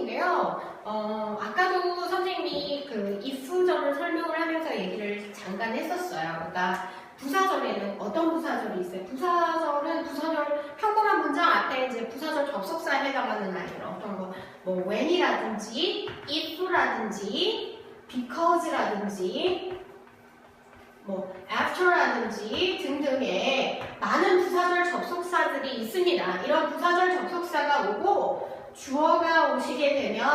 포인트인데요. 어, 아까도 선생님이 그 if절을 설명을 하면서 얘기를 잠깐 했었어요. 그러니까 부사절에는 어떤 부사절이 있어요? 부사절은 부사절 평범한 문장 앞에 이제 부사절 접속사에 해당하는 아이들 어떤 거, 뭐 when이라든지 if라든지 because라든지 뭐 after라든지 등등의 많은 부사절 접속사들이 있습니다. 이런 부사절 접속사가 오고 주어가 오시게 되면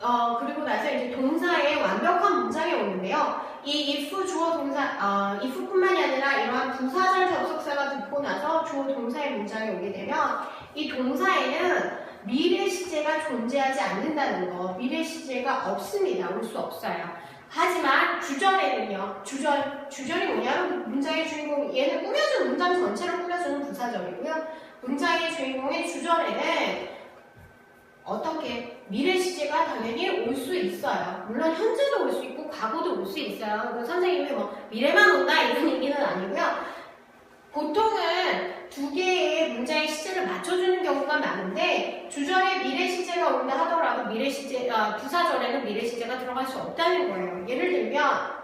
어 그리고 나서 이제 동사의 완벽한 문장이 오는데요. 이 if 주어 동사 어 if뿐만이 아니라 이러한 부사절 접속사가 듣고 나서 주어 동사의 문장이 오게 되면 이 동사에는 미래 시제가 존재하지 않는다는 거, 미래 시제가 없습니다. 올 수 없어요. 하지만 주절에는요, 주절, 주절이 뭐냐면 문장의 주인공, 얘는 꾸며준 문장 전체를 꾸며주는 부사절이고요. 문장의 주인공의 미래 시제가 당연히 올 수 있어요. 물론 현재도 올 수 있고 과거도 올 수 있어요. 그 선생님이 뭐 미래만 온다 이런 얘기는 아니고요. 보통은 두 개의 문장의 시제를 맞춰주는 경우가 많은데 주절에 미래 시제가 온다 하더라도 미래 시제 아, 부사절에는 미래 시제가 들어갈 수 없다는 거예요. 예를 들면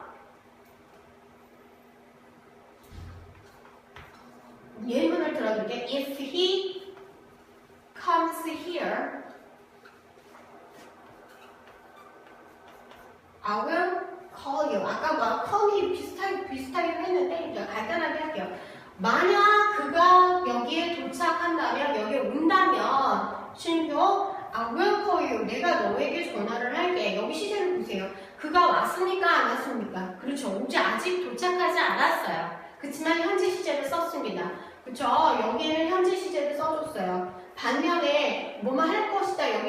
예문을 들어줄게. If he comes here, I will call you. 아까 뭐 come이 비슷하게 비슷하긴 했는데 간단하게 할게요. 만약 그가 여기에 도착한다면 여기에 온다면 신도 I will call you. 내가 너에게 전화를 할게. 여기 시제를 보세요. 그가 왔습니까? 안 왔습니까? 그렇죠. 오지 아직 도착하지 않았어요. 그렇지만 현재 시제를 썼습니다. 그렇죠. 여기는 현재 시제를 써줬어요. 반면에 뭐만 할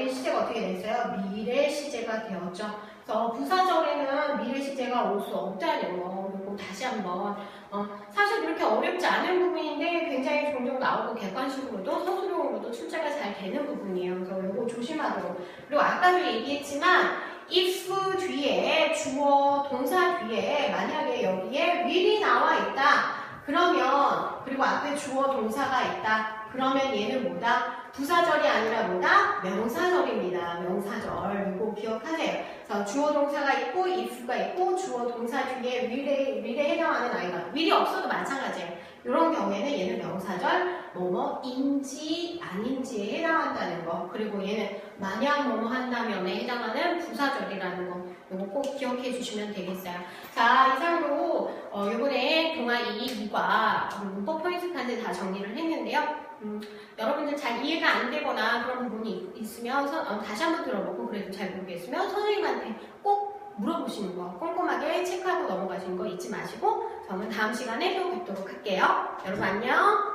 여기 시제가 어떻게 됐어요? 미래 시제가 되었죠. 그래서 부사절에는 미래 시제가 올 수 없다는 거. 그리고 다시 한번 어, 사실 그렇게 어렵지 않은 부분인데 굉장히 종종 나오고 객관식으로도 서술형으로도 출제가 잘 되는 부분이에요. 그래서 이거 조심하도록. 그리고 아까도 얘기했지만 if 뒤에 주어 동사 뒤에 만약에 여기에 will이 나와 있다. 그러면 그리고 앞에 주어 동사가 있다. 그러면 얘는 뭐다? 부사절이 아니라 뭐다? 기억하세요. 그래서 주어 동사가 있고 if가 있고 주어 동사 뒤에 will에, will에 해당하는 아이가 will이 없어도 마찬가지예요. 이런 경우에는 얘는 명사절 뭐뭐인지 아닌지에 해당한다는 거 그리고 얘는 만약 뭐뭐 한다면에 해당하는 부사절이라는 거 이거 꼭 기억해 주시면 되겠어요. 자 이상으로 어, 이번에 동아 2, 2과 문법 포인트까지 다 정리를 했는데요. 음, 여러분들 잘 이해가 안 되거나 그런 부분이 있 으면 서- 어, 다시 한번 들어보고 그래도 잘 모르겠으면 선생님한테 꼭 물어보시는 거 꼼꼼하게 체크하고 넘어가시는 거 잊지 마시고 저는 다음 시간에 또 뵙도록 할게요. 여러분 안녕.